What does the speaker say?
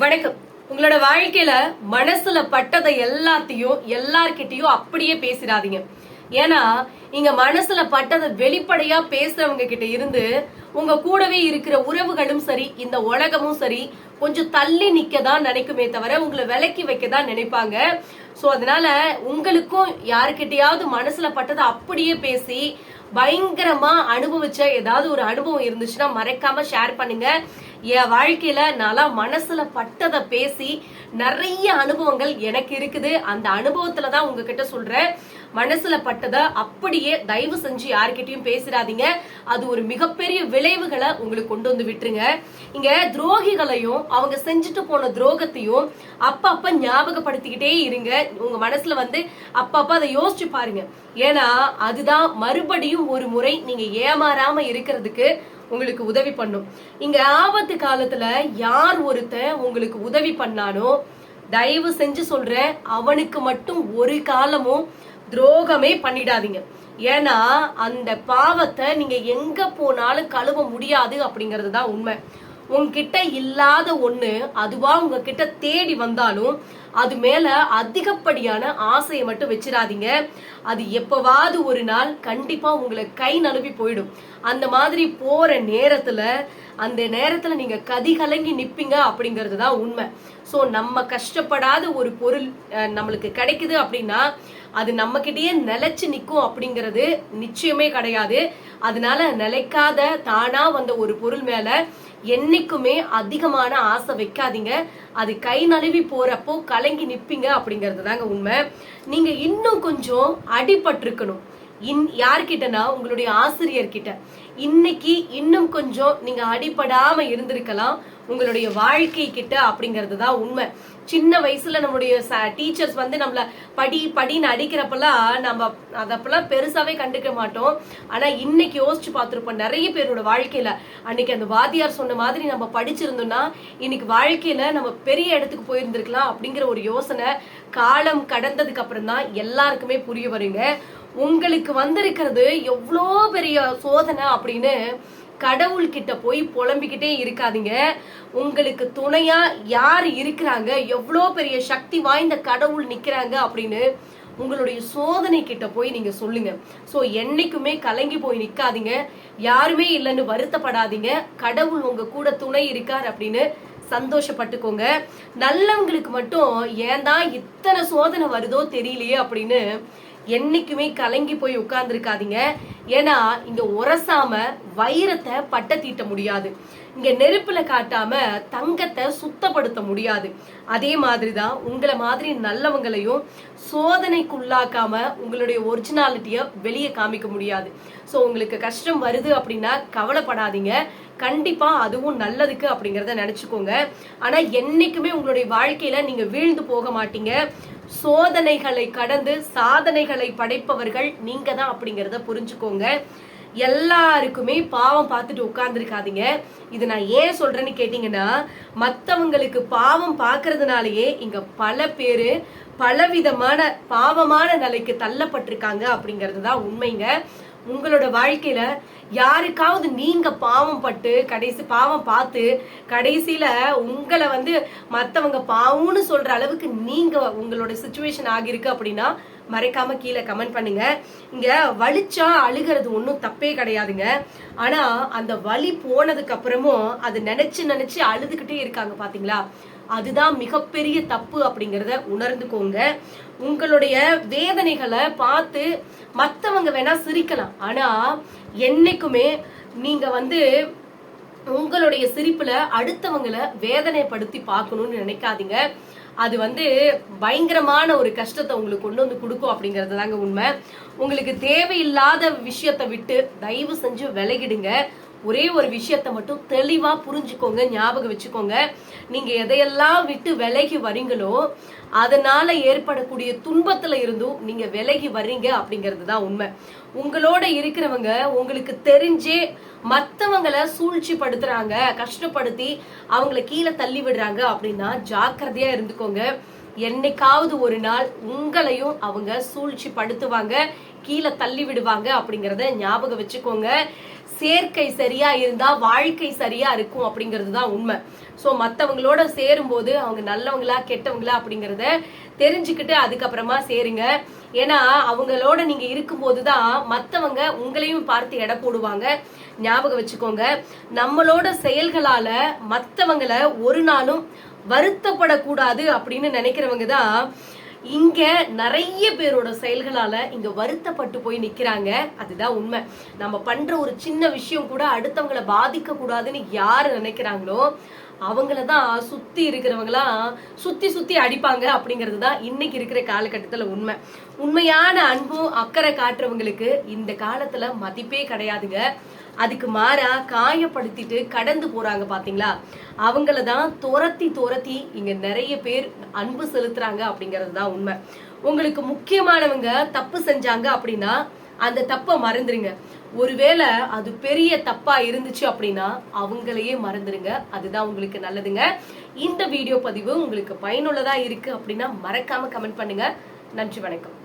வணக்கம். உங்களோட வாழ்க்கையில மனசுல பட்டதை எல்லாத்தையும் எல்லார்கிட்டயும் அப்படியே பேசிடாதீங்க. ஏன்னா இங்க மனசுல பட்டதை வெளிப்படையா பேசுறவங்க கிட்ட இருந்து உங்க கூடவே இருக்கிற உறவுகளும் சரி இந்த உலகமும் சரி கொஞ்சம் தள்ளி நிக்க தான் நினைக்குமே தவிர உங்களை விலக்கி வைக்க தான் நினைப்பாங்க. சோ அதனால உங்களுக்கும் யாருக்கிட்டயாவது மனசுல பட்டதை அப்படியே பேசி பயங்கரமா அனுபவிச்ச ஏதாவது ஒரு அனுபவம் இருந்துச்சுன்னா மறைக்காம ஷேர் பண்ணுங்க. என் வாழ்க்கையில நல்லா மனசுல பட்டதை பேசி நிறைய அனுபவங்கள் எனக்கு இருக்குது. அந்த அனுபவத்துல தான் உங்ககிட்ட சொல்றேன். மனசுல பட்டதை அப்படியே தயவு செஞ்சு யாருக்கிட்டையும் பேசிடாதீங்க. அது ஒரு மிகப்பெரிய விளைவுகளை உங்களுக்கு கொண்டு வந்து விட்டுருங்க. இங்க துரோகிகளையும் அவங்க செஞ்சுட்டு போன துரோகத்தையும் அப்பப்ப ஞாபகப்படுத்திக்கிட்டே இருங்க. உங்க மனசுல வந்து அப்பப்ப அதை யோசிச்சு பாருங்க. ஏன்னா அதுதான் மறுபடியும் ஒரு முறை நீங்க ஏமாறாம இருக்கிறதுக்கு உங்களுக்கு உதவி பண்ணும். இங்க ஆபத்து காலத்துல யார் ஒருத்தன் உங்களுக்கு உதவி பண்ணானோ தயவு செஞ்சு சொல்றேன் அவனுக்கு மட்டும் ஒரு காலமும் துரோகமே பண்ணிடாதீங்க. ஏன்னா அந்த பாவத்தை நீங்க எங்க போனாலும் கழுவ முடியாது அப்படிங்கிறது தான் உண்மை. உங்ககிட்ட இல்லாத ஒண்ணு அதுவா உங்ககிட்ட தேடி வந்தாலும் அது மேல அதிகப்படியான ஆசையை மட்டும் வச்சிடாதீங்க அது எப்பவாவது ஒரு நாள் கண்டிப்பா உங்களை கை நழுவி போயிடும். அந்த மாதிரி போற நேரத்துல அந்த நேரத்துல நீங்க கதி கலங்கி நிப்பீங்க அப்படிங்கிறது தான் உண்மை. ஸோ நம்ம கஷ்டப்படாத ஒரு பொருள் நம்மளுக்கு கிடைக்குது அப்படின்னா அது நம்ம கிட்டயே நிலைச்சு நிற்கும் அப்படிங்கிறது நிச்சயமே கிடையாது. அதனால நிலைக்காத தானா வந்த ஒரு பொருள் மேல என்னைக்குமே அதிகமான ஆசை வைக்காதீங்க. அது கை நழுவி போறப்போ கலங்கி நிப்பீங்க அப்படிங்கிறது தாங்க உண்மை. நீங்க இன்னும் கொஞ்சம் அடிபட்டிருக்கணும். இன் யார்கிட்டனா? உங்களுடைய ஆசிரியர்கிட்ட. இன்னைக்கு இன்னும் கொஞ்சம் நீங்க அடிபடாம இருந்திருக்கலாம். உங்களுடைய வாழ்க்கை கிட்ட அப்படிங்கிறது தான் உண்மை. சின்ன வயசுல நம்மளுடைய டீச்சர்ஸ் வந்து நம்மள படி படின்னு அடிக்கிறப்பெல்லாம் நம்ம அதப்பெல்லாம் பெருசாவே கண்டுக்க மாட்டோம். ஆனா இன்னைக்கு யோசிச்சு பார்த்துருப்போம் நிறைய பேரோட வாழ்க்கையில அன்னைக்கு அந்த வாத்தியார் சொன்ன மாதிரி நம்ம படிச்சிருந்தோம்னா இன்னைக்கு வாழ்க்கையில நம்ம பெரிய இடத்துக்கு போயிருந்திருக்கலாம் அப்படிங்கிற ஒரு யோசனை காலம் கடந்ததுக்கு அப்புறம் தான் எல்லாருக்குமே புரிய வருங்க. உங்களுக்கு வந்திருக்கிறது எவ்வளோ பெரிய சோதனை அப்படின்னு கடவுள் கிட்ட போய் புலம்பிக்கிட்டே இருக்காதீங்க. உங்களுக்கு துணையா யார் இருக்கிறாங்க? எவ்வளோ பெரிய சக்தி வாய்ந்த கடவுள் நிக்கிறாங்க அப்படின்னு உங்களுடைய சோதனை கிட்ட போய் நீங்க சொல்லுங்க. சோ என்னைக்குமே கலங்கி போய் நிக்காதீங்க. யாருமே இல்லைன்னு வருத்தப்படாதீங்க. கடவுள் உங்க கூட துணை இருக்கார் அப்படின்னு சந்தோஷப்பட்டுக்கோங்க. நல்லவங்களுக்கு மட்டும் ஏன் தான் இத்தனை சோதனை வருதோ தெரியலையே அப்படின்னு என்னைக்குமே கலங்கி போய் உட்கார்ந்துருக்காதீங்க. ஏன்னா இங்க உரசாம வைரத்தை பட்ட தீட்ட முடியாது. இங்க நெருப்புல காட்டாம தங்கத்தை சுத்தப்படுத்த முடியாது. அதே மாதிரிதான் உங்களை மாதிரி நல்லவங்களையும் சோதனைக்குள்ளாக்காம உங்களுடைய ஒரிஜினாலிட்டிய வெளியே காமிக்க முடியாது. சோ உங்களுக்கு கஷ்டம் வருது அப்படின்னா கவலைப்படாதீங்க. கண்டிப்பா அதுவும் நல்லதுக்கு அப்படிங்கறத நினைச்சுக்கோங்க. ஆனா என்னைக்குமே உங்களுடைய வாழ்க்கையில நீங்க வீழ்ந்து போக மாட்டீங்க. சோதனைகளை கடந்து சாதனைகளை படைப்பவர்கள் நீங்க தான் அப்படிங்கறத புரிஞ்சுக்கோங்க. எல்லாருக்குமே பாவம் பார்த்துட்டு உட்கார்ந்துருக்காதீங்க. இது நான் ஏன் சொல்றேன்னு கேட்டீங்கன்னா மற்றவங்களுக்கு பாவம் பார்க்கறதுனாலயே இங்க பல பேரு பலவிதமான பாவமான நிலைக்கு தள்ளப்பட்டிருக்காங்க அப்படிங்கிறது தான் உண்மைங்க. உங்களோட வாழ்க்கையில யாருக்காவது நீங்க பாவம் பட்டு கடைசி பாவம் பார்த்து கடைசியில உங்களை வந்து மத்தவங்க பாவம்னு சொல்ற அளவுக்கு நீங்க உங்களோட சுச்சுவேஷன் ஆகியிருக்கு அப்படின்னா மறைக்காம கீழே கமெண்ட் பண்ணுங்க. இங்க வலிச்சா அழுகிறது ஒன்றும் தப்பே கிடையாதுங்க. ஆனா அந்த வலி போனதுக்கு அப்புறமும் அது நினைச்சு நினைச்சு அழுதுகிட்டே இருக்காங்க பாத்தீங்களா? அதுதான் மிகப்பெரிய தப்பு அப்படிங்கிறத உணர்ந்துக்கோங்க. உங்களுடைய வேதனைகளை பார்த்து மற்றவங்க வேணா சிரிக்கலாம். ஆனா என்னைக்குமே நீங்க வந்து உங்களுடைய சிரிப்புல அடுத்தவங்களை வேதனைப்படுத்தி பார்க்கணும்னு நினைக்காதீங்க. அது வந்து பயங்கரமான ஒரு கஷ்டத்தை உங்களுக்கு கொண்டு வந்து கொடுக்கும் அப்படிங்கறது தாங்க உண்மை. உங்களுக்கு தேவையில்லாத விஷயத்தை விட்டு தயவு செஞ்சு விலகிடுங்க. ஒரே ஒரு விஷயத்த மட்டும் தெளிவா புரிஞ்சுக்கோங்க ஞாபகம் வச்சுக்கோங்க. நீங்க எதையெல்லாம் விட்டு விலகி வரீங்களோ அதனால ஏற்படக்கூடிய துன்பத்துல இருந்தும் நீங்க விலகி வர்றீங்க அப்படிங்கிறது தான் உண்மை. உங்களோட இருக்கிறவங்க உங்களுக்கு தெரிஞ்சே மற்றவங்களை சூழ்ச்சி படுத்துறாங்க கஷ்டப்படுத்தி அவங்கள கீழே தள்ளி விடுறாங்க அப்படின்னா ஜாக்கிரதையா இருந்துக்கோங்க. என்னைக்காவது ஒரு நாள் உங்களையும் அவங்க சூழ்ச்சி படுத்துவாங்க கீழே தள்ளி விடுவாங்க அப்படிங்கறத ஞாபகம் வச்சுக்கோங்க. சேர்க்கை சரியா இருந்தா வாழ்க்கை சரியா இருக்கும் அப்படிங்கிறது தான் உண்மை. ஸோ மற்றவங்களோட சேரும்போது அவங்க நல்லவங்களா கெட்டவங்களா அப்படிங்கிறத தெரிஞ்சுக்கிட்டு அதுக்கப்புறமா சேருங்க. ஏன்னா அவங்களோட நீங்க இருக்கும்போது தான் மற்றவங்க உங்களையும் பார்த்து எடை போடுவாங்க. ஞாபகம் வச்சுக்கோங்க. நம்மளோட செயல்களால மற்றவங்களை ஒரு நாளும் வருத்தப்படக்கூடாது அப்படின்னு நினைக்கிறவங்க தான் இங்க நிறைய பேரோட செயல்களால இங்க வருத்தப்பட்டு போய் நிக்கிறாங்க. அதுதான் உண்மை. நம்ம பண்ற ஒரு சின்ன விஷயம் கூட அடுத்தவங்கள பாதிக்க கூடாதுன்னு யாரு நினைக்கிறாங்களோ அவங்கள தான் சுத்தி இருக்கிறவங்களாம் சுத்தி சுத்தி அடிப்பாங்க அப்படிங்கிறது தான் இன்னைக்கு இருக்கிற காலகட்டத்துல உண்மை. உண்மையான அன்பும் அக்கறை காட்டுறவங்களுக்கு இந்த காலத்துல மதிப்பே கிடையாதுங்க. அதுக்கு மாறா காயப்படுத்திட்டு கடந்து போறாங்க பாத்தீங்களா? அவங்கள தான் துரத்தி துரத்தி இங்க நிறைய பேர் அன்பு செலுத்துறாங்க அப்படிங்கிறது தான் உண்மை. உங்களுக்கு முக்கியமானவங்க தப்பு செஞ்சாங்க அப்படின்னா அந்த தப்பை மறந்துருங்க. ஒருவேளை அது பெரிய தப்பா இருந்துச்சு அப்படின்னா அவங்களையே மறந்துருங்க. அதுதான் உங்களுக்கு நல்லதுங்க. இந்த வீடியோ பதிவு உங்களுக்கு பயனுள்ளதா இருக்கு அப்படின்னா மறக்காம கமெண்ட் பண்ணுங்க. நன்றி வணக்கம்.